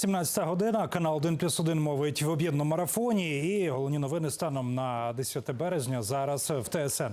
17 година, канал 1 плюс 1 мовить в об'єднаному марафоні. І головні новини станом на 10 березня зараз в ТСН.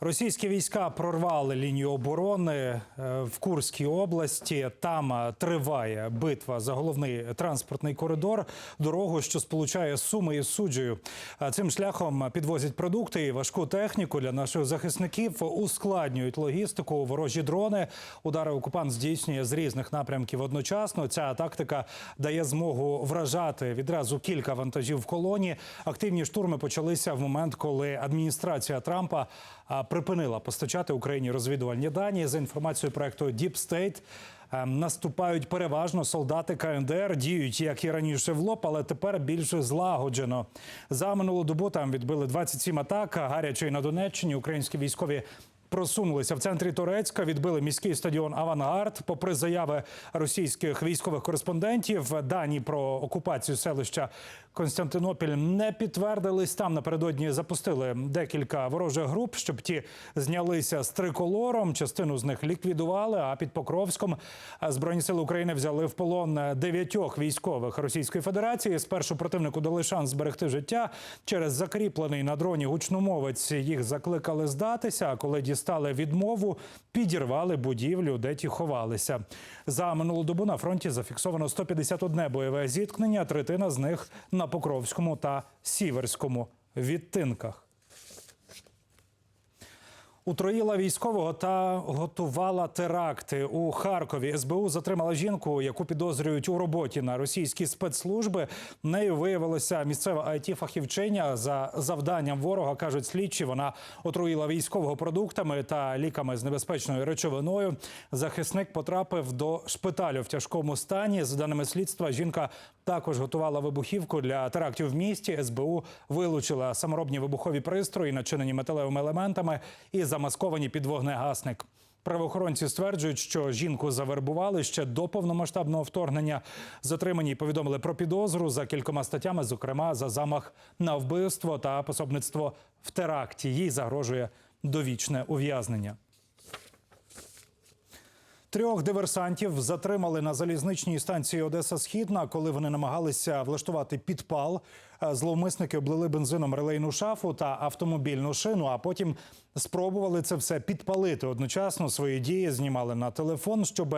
Російські війська прорвали лінію оборони е, в Курській області. Там е, триває битва за головний транспортний коридор, дорогу, що сполучає Суми із суджею. Е, Цим шляхом підвозять продукти і важку техніку для наших захисників, ускладнюють логістику. Ворожі дрони. Удари окупант здійснює з різних напрямків одночасно. Ця тактика дає змогу вражати відразу кілька вантажів в колоні. Активні штурми почалися в момент, коли адміністрація Трампа припинила постачати Україні розвідувальні дані за інформацією проекту Deep State. Наступають переважно солдати КНДР, діють як і раніше в лоб, але тепер більш злагоджено. За минулу добу там відбили 27 атак. Гаряче і на Донеччині українські військові просунулися в центрі Турецька, відбили міський стадіон Авангард. Попри заяви російських військових кореспондентів, дані про окупацію селища Константинопіль не підтвердились. Там напередодні запустили декілька ворожих груп, щоб ті знялися з триколором. Частину з них ліквідували. А під Покровськом збройні сили України взяли в полон дев'ятьох військових Російської Федерації. Спершу противнику дали шанс зберегти життя через закріплений на дроні гучномовець. Їх закликали здатися. А коли дістали відмову, підірвали будівлю, де ті ховалися. За минулу добу на фронті зафіксовано 151 бойове зіткнення. Третина з них на Покровському та Сіверському відтинках. Утроїла військового та готувала теракти у Харкові. СБУ затримала жінку, яку підозрюють у роботі на російські спецслужби. Нею виявилася місцева it фахівчиня за завданням ворога. кажуть слідчі. Вона отруїла військового продуктами та ліками з небезпечною речовиною. Захисник потрапив до шпиталю в тяжкому стані. За даними слідства, жінка також готувала вибухівку для терактів в місті. СБУ вилучила саморобні вибухові пристрої, начинені металевими елементами, і замасковані під вогнегасник. Правоохоронці стверджують, що жінку завербували ще до повномасштабного вторгнення. Затримані повідомили про підозру за кількома статтями, зокрема за замах на вбивство та пособництво в теракті. Їй загрожує довічне ув'язнення. Трьох диверсантів затримали на залізничній станції Одеса Східна, коли вони намагалися влаштувати підпал. Е, Зловмисники облили бензином релейну шафу та автомобільну шину, а потім спробували це все підпалити. Одночасно свої дії знімали на телефон, щоб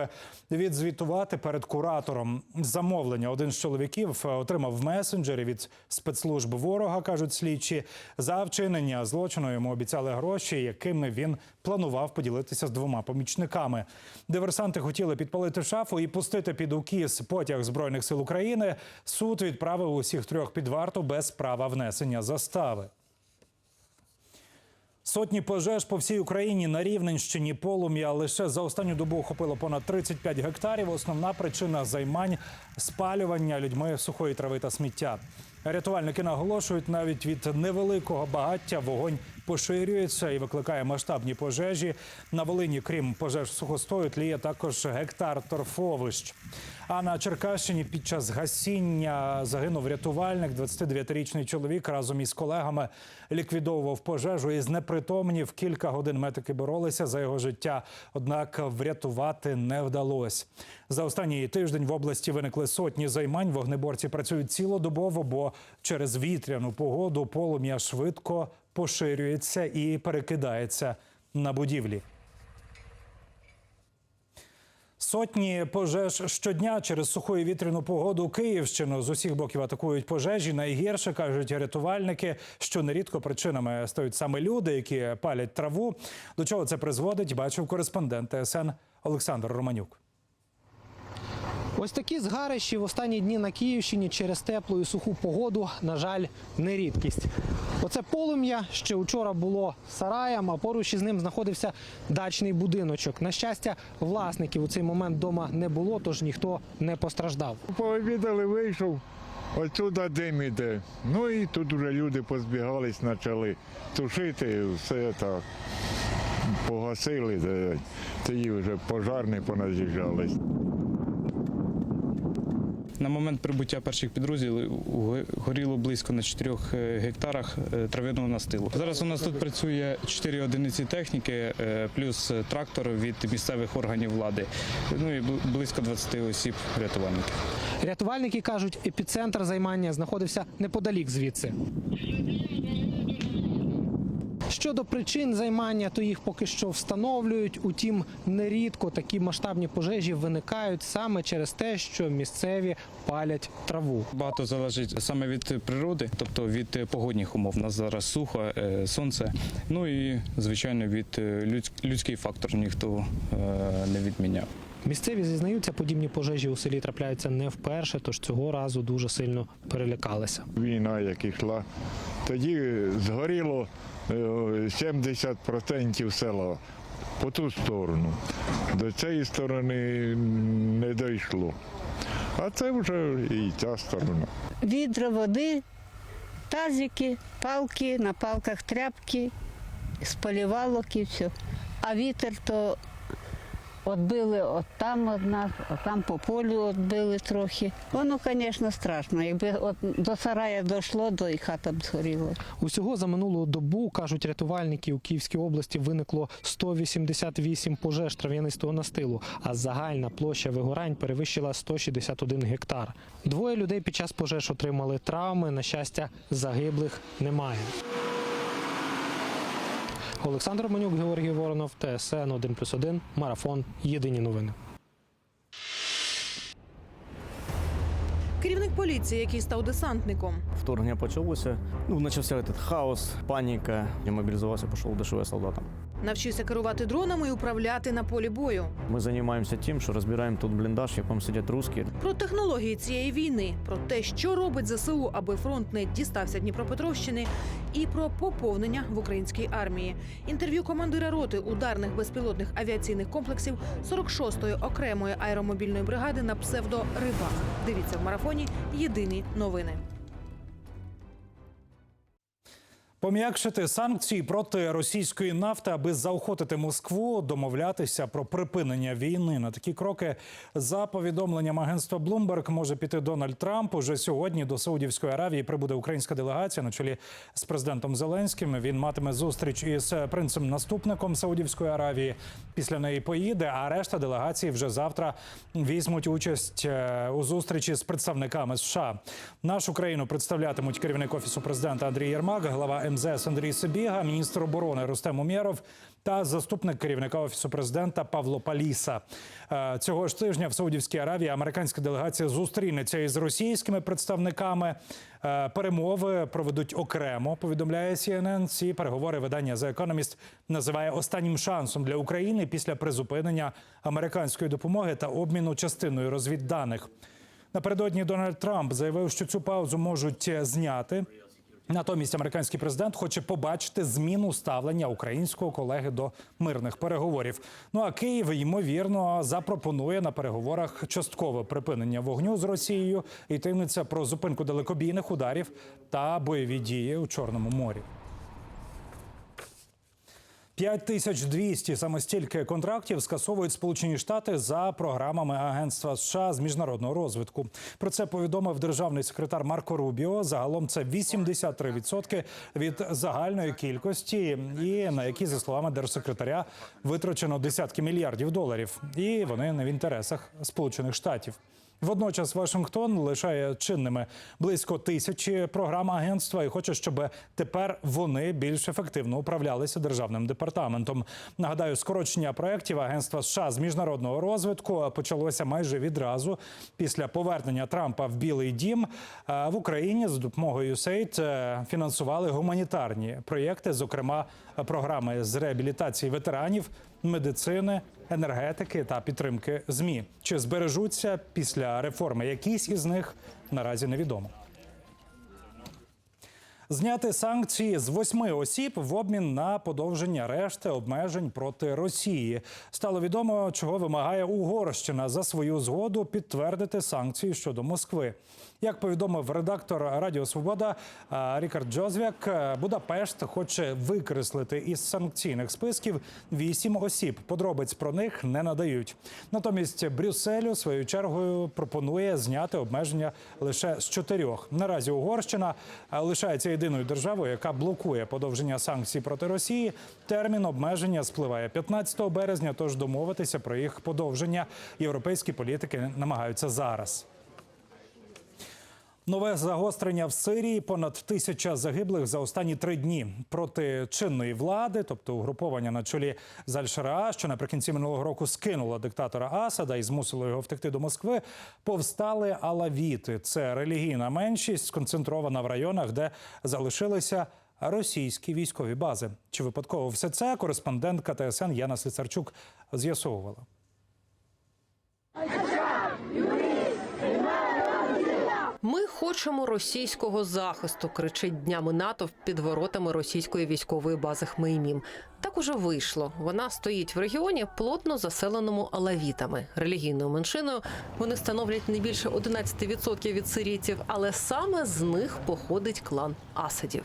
відзвітувати перед куратором. Замовлення один з чоловіків е, отримав в месенджері від спецслужб ворога, кажуть слідчі. За вчинення злочину йому обіцяли гроші, якими він планував поділитися з двома помічниками. Диверсанти хотіли підпалити шафу і пустити під укіс потяг збройних сил України. Суд відправив усіх трьох під варту без права внесення застави. Сотні пожеж по всій Україні на Рівненщині полум'я лише за останню добу охопило понад 35 гектарів. Основна причина займань спалювання людьми сухої трави та сміття. Рятувальники наголошують, навіть від невеликого багаття вогонь поширюється і викликає масштабні пожежі. На Волині, крім пожеж сухостою, тліє також гектар торфовищ. А на Черкащині під час гасіння загинув рятувальник. 29-річний чоловік разом із колегами ліквідовував пожежу і знепритомнів. Кілька годин медики боролися за його життя, однак врятувати не вдалося. За останній тиждень в області виникли сотні займань. Вогнеборці працюють цілодобово, бо через вітряну погоду полум'я швидко поширюється і перекидається на будівлі. Сотні пожеж щодня через суху і вітряну погоду Київщину з усіх боків атакують пожежі. Найгірше кажуть рятувальники, що нерідко причинами стають саме люди, які палять траву. До чого це призводить? Бачив кореспондент ТСН Олександр Романюк. Ось такі згарищі в останні дні на Київщині через теплу і суху погоду, на жаль, не рідкість. Оце полум'я ще вчора було сараєм, а поруч із ним знаходився дачний будиночок. На щастя, власників у цей момент вдома не було, тож ніхто не постраждав. Пообідали, вийшов, отсюди дим іде. Ну і тут вже люди позбігались, почали тушити, все так. Погасили, тоді вже пожарні поназ'їжджались. На момент прибуття перших підрозділів горіло близько на 4 гектарах е, трав'яного настилу. Зараз у нас тут працює 4 одиниці техніки, е, плюс трактор від місцевих органів влади. Ну і близько 20 осіб рятувальників. Рятувальники кажуть, епіцентр займання знаходився неподалік звідси. Щодо причин займання, то їх поки що встановлюють. Утім, нерідко такі масштабні пожежі виникають саме через те, що місцеві палять траву. Багато залежить саме від природи, тобто від е, погодних умов. У нас зараз сухо, е, сонце. Ну і звичайно від е, людський фактор ніхто не відміняв. Місцеві зізнаються, подібні пожежі у селі трапляються не вперше, тож цього разу дуже сильно перелякалися. Війна, як ішла, тоді згоріло 70% села по ту сторону. До цієї сторони не дійшло. А це вже і ця сторона. відра води, тазики, палки, на палках тряпки, з і все. А вітер то відбили от там одна, от там по полю відбили трохи. Воно, звісно, страшно. Якби от до сарая дійшло, то і хата б згоріла. Усього за минулу добу кажуть рятувальники у Київській області виникло 188 пожеж трав'янистого настилу, а загальна площа вигорань перевищила 161 гектар. Двоє людей під час пожеж отримали травми. На щастя, загиблих немає. Олександр Манюк, Георгій Воронов, ТСН 1+,1, Марафон. Єдині новини. Керівник поліції, який став десантником. Вторгнення почалося. Ну, почався этот хаос, паніка. Я мобілізувався, пішов ДШВ солдатом. Навчився керувати дронами і управляти на полі бою. Ми займаємося тим, що розбираємо тут бліндаж, в якому сидять русські. Про технології цієї війни, про те, що робить ЗСУ, аби фронт не дістався Дніпропетровщини, і про поповнення в українській армії. Інтерв'ю командира роти ударних безпілотних авіаційних комплексів 46-ї окремої аеромобільної бригади на псевдо Рибак. Дивіться в марафоні. Єдині новини. Пом'якшити санкції проти російської нафти, аби заохотити Москву домовлятися про припинення війни. На такі кроки, за повідомленням агентства Bloomberg, може піти Дональд Трамп. Уже сьогодні до Саудівської Аравії прибуде українська делегація на чолі з президентом Зеленським. Він матиме зустріч із принцем наступником Саудівської Аравії. Після неї поїде. А решта делегації вже завтра візьмуть участь е, у зустрічі з представниками США. Нашу країну представлятимуть керівник офісу президента Андрій Єрмак, глава МЗС Андрій Сибіга, міністр оборони Рустем Умєров та заступник керівника офісу президента Павло Паліса. Е, Цього ж тижня в Саудівській Аравії американська делегація зустрінеться із російськими представниками. Е, Перемови проведуть окремо. Повідомляє CNN. Ці переговори видання The Economist називає останнім шансом для України після призупинення американської допомоги та обміну частиною розвідданих. Напередодні Дональд Трамп заявив, що цю паузу можуть зняти. Натомість американський президент хоче побачити зміну ставлення українського колеги до мирних переговорів. Ну а Київ ймовірно запропонує на переговорах часткове припинення вогню з Росією. Йтиметься про зупинку далекобійних ударів та бойові дії у Чорному морі. 5200 саме стільки контрактів скасовують Сполучені Штати за програмами Агентства США з міжнародного розвитку. Про це повідомив державний секретар Марко Рубіо. Загалом це 83% від загальної кількості, і на які, за словами держсекретаря, витрачено десятки мільярдів доларів. І вони не в інтересах Сполучених Штатів. Водночас Вашингтон лишає чинними близько тисячі програм агентства і хоче, щоб тепер вони більш ефективно управлялися державним департаментом. Нагадаю, скорочення проєктів агентства США з міжнародного розвитку почалося майже відразу після повернення Трампа в Білий Дім. В Україні за допомогою USAID е, фінансували гуманітарні проєкти, зокрема програми з реабілітації ветеранів, медицини, енергетики та підтримки змі. Чи збережуться після реформи якісь із них наразі невідомо. Зняти санкції з восьми осіб в обмін на подовження решти обмежень проти Росії. Стало відомо, чого вимагає Угорщина за свою згоду підтвердити санкції щодо Москви. Як повідомив редактор Радіо Свобода Рікард Джозвяк, е, Будапешт хоче викреслити із санкційних списків вісім осіб. Подробиць про них не надають. Натомість Брюсселю своєю чергою пропонує зняти обмеження лише з чотирьох. Наразі Угорщина е, лишається єдиною державою, яка блокує подовження санкцій проти Росії. Термін обмеження спливає 15 березня. Тож домовитися про їх подовження європейські політики намагаються зараз. Нове загострення в Сирії понад тисяча загиблих за останні три дні проти чинної влади, тобто угруповання на чолі з Аль-Шараа, що наприкінці минулого року скинуло диктатора Асада і змусило його втекти до Москви. Повстали алавіти. Це релігійна меншість, сконцентрована в районах, де залишилися російські військові бази. Чи випадково все це кореспондентка ТСН Яна Сліцарчук з'ясовувала. Ми хочемо російського захисту, кричить днями НАТО під воротами російської військової бази Хмеймім. Так уже вийшло. Вона стоїть в регіоні, плотно заселеному алавітами, релігійною меншиною. Вони становлять не більше 11% від сирійців, але саме з них походить клан Асадів.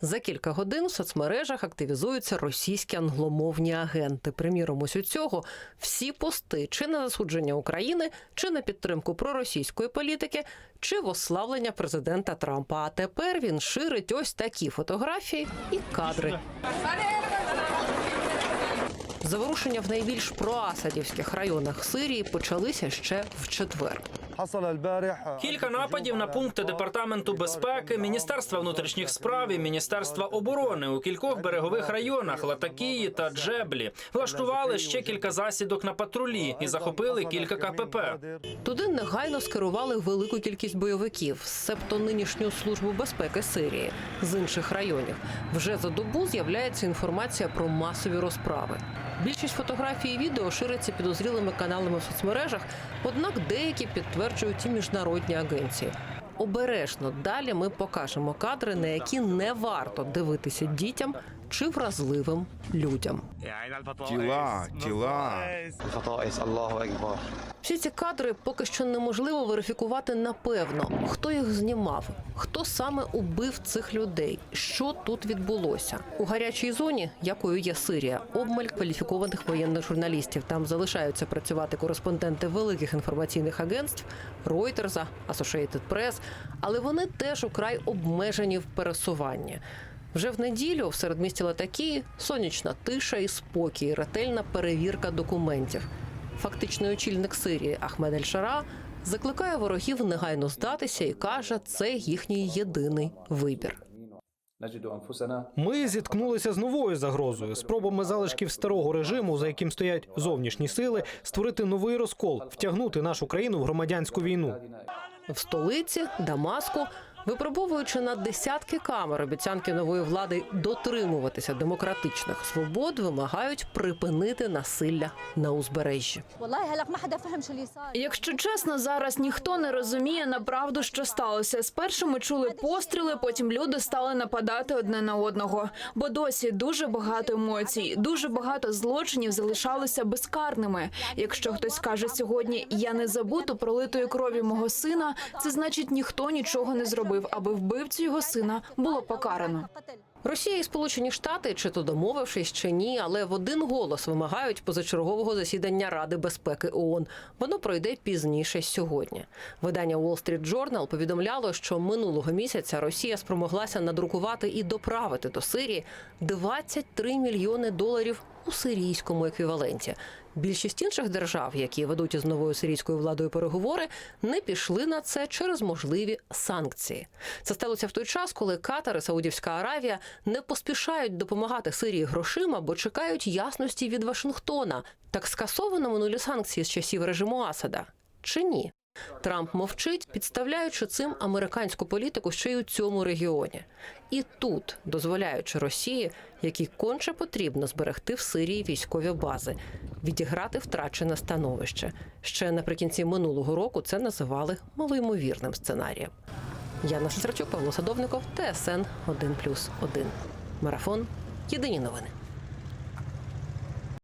За кілька годин в соцмережах активізуються російські англомовні агенти. Приміром, ось у цього всі пости чи на засудження України, чи на підтримку проросійської політики, чи в ославлення президента Трампа. А тепер він ширить ось такі фотографії і кадри. Заворушення в найбільш проасадівських районах Сирії почалися ще в четвер. Кілька нападів на пункти департаменту безпеки, міністерства внутрішніх справ і міністерства оборони у кількох берегових районах Латакії та Джеблі влаштували ще кілька засідок на патрулі і захопили кілька КПП. Туди негайно скерували велику кількість бойовиків, себто нинішню службу безпеки Сирії з інших районів. Вже за добу з'являється інформація про масові розправи. Більшість фотографій і відео шириться підозрілими каналами в соцмережах, однак деякі підтверджують і міжнародні агенції. Обережно далі ми покажемо кадри, на які не варто дивитися дітям чи вразливим людям. Тіла, тіла. Всі ці кадри поки що неможливо верифікувати напевно, хто їх знімав, хто саме убив цих людей, що тут відбулося у гарячій зоні, якою є Сирія, обмаль кваліфікованих воєнних журналістів. Там залишаються працювати кореспонденти великих інформаційних агентств Reuters, Associated Press, але вони теж украй обмежені в пересуванні. Вже в неділю в середмісті Латакії сонячна тиша і спокій, ретельна перевірка документів. Фактичний очільник Сирії Ахмед Ель-Шара закликає ворогів негайно здатися і каже, це їхній єдиний вибір. Ми зіткнулися з новою загрозою, спробами залишків старого режиму, за яким стоять зовнішні сили, створити новий розкол, втягнути нашу країну в громадянську війну. В столиці Дамаску, випробовуючи на десятки камер обіцянки нової влади дотримуватися демократичних свобод, вимагають припинити насилля на узбережжі. Якщо чесно, зараз ніхто не розуміє направду, що сталося. Спершу ми чули постріли, потім люди стали нападати одне на одного. Бо досі дуже багато емоцій, дуже багато злочинів залишалися безкарними. Якщо хтось каже сьогодні Я не забуду пролитої крові мого сина, це значить ніхто нічого не зробив, аби вбивцю його сина було покарано. Росія і Сполучені Штати, чи то домовившись, чи ні, але в один голос вимагають позачергового засідання Ради безпеки ООН. Воно пройде пізніше сьогодні. Видання Wall Street Journal повідомляло, що минулого місяця Росія спромоглася надрукувати і доправити до Сирії 23 мільйони доларів у сирійському еквіваленті. Більшість інших держав, які ведуть із новою сирійською владою переговори, не пішли на це через можливі санкції. Це сталося в той час, коли Катар і Саудівська Аравія не поспішають допомагати Сирії грошима, бо чекають ясності від Вашингтона. Так скасовано минулі санкції з часів режиму Асада чи ні? Трамп мовчить, підставляючи цим американську політику ще й у цьому регіоні. І тут, дозволяючи Росії, якій конче потрібно зберегти в Сирії військові бази, відіграти втрачене становище. Ще наприкінці минулого року це називали малоймовірним сценарієм. Яна Сесарчук, Павло Садовников, ТСН 1+,1. Марафон. Єдині новини.